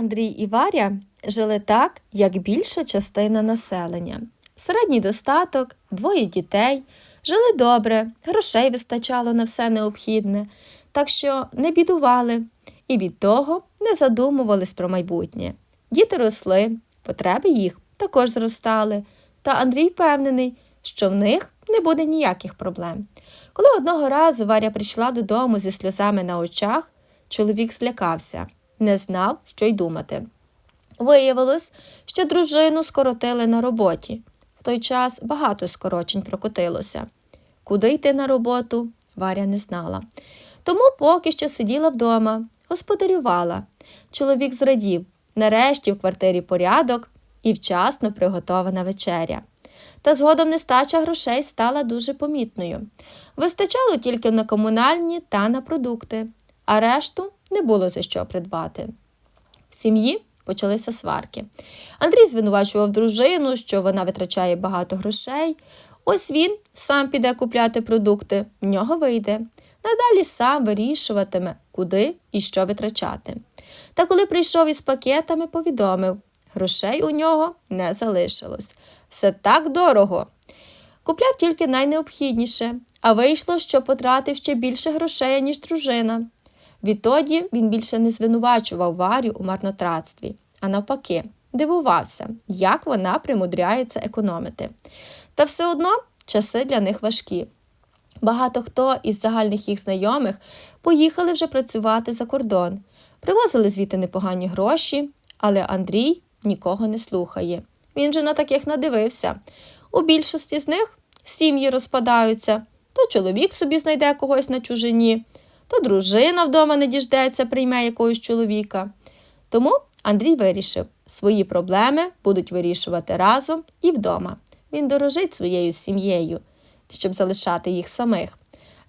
Андрій і Варя жили так, як більша частина населення. Середній достаток, двоє дітей, жили добре, грошей вистачало на все необхідне, так що не бідували і від того не задумувались про майбутнє. Діти росли, потреби їх також зростали, та Андрій впевнений, що в них не буде ніяких проблем. Коли одного разу Варя прийшла додому зі сльозами на очах, чоловік злякався, не знав, що й думати. Виявилось, що дружину скоротили на роботі. В той час багато скорочень прокотилося. Куди йти на роботу, Варя не знала. Тому поки що сиділа вдома, господарювала. Чоловік зрадів, нарешті в квартирі порядок і вчасно приготована вечеря. Та згодом нестача грошей стала дуже помітною. Вистачало тільки на комунальні та на продукти, а решту не було за що придбати. В сім'ї почалися сварки. Андрій звинувачував дружину, що вона витрачає багато грошей. Ось він сам піде купляти продукти, в нього вийде. Надалі сам вирішуватиме, куди і що витрачати. Та коли прийшов із пакетами, повідомив, грошей у нього не залишилось. Все так дорого. Купляв тільки найнеобхідніше, а вийшло, що потратив ще більше грошей, ніж дружина. Відтоді він більше не звинувачував Варю у марнотратстві, а навпаки, дивувався, як вона примудряється економити. Та все одно часи для них важкі. Багато хто із загальних їх знайомих поїхали вже працювати за кордон, привозили звідти непогані гроші, але Андрій нікого не слухає. Він же на таких надивився. У більшості з них сім'ї розпадаються, то чоловік собі знайде когось на чужині, то дружина вдома не діждеться, прийме якогось чоловіка. Тому Андрій вирішив, свої проблеми будуть вирішувати разом і вдома. Він дорожить своєю сім'єю, щоб залишати їх самих.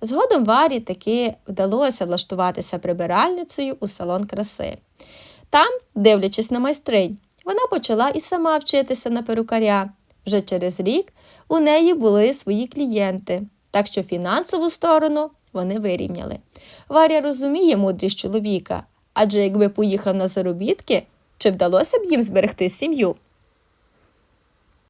Згодом Варі таки вдалося влаштуватися прибиральницею у салон краси. Там, дивлячись на майстринь, вона почала і сама вчитися на перукаря. Вже через рік у неї були свої клієнти, так що фінансову сторону вони вирівняли. Варя розуміє мудрість чоловіка, адже якби поїхав на заробітки, чи вдалося б їм зберегти сім'ю?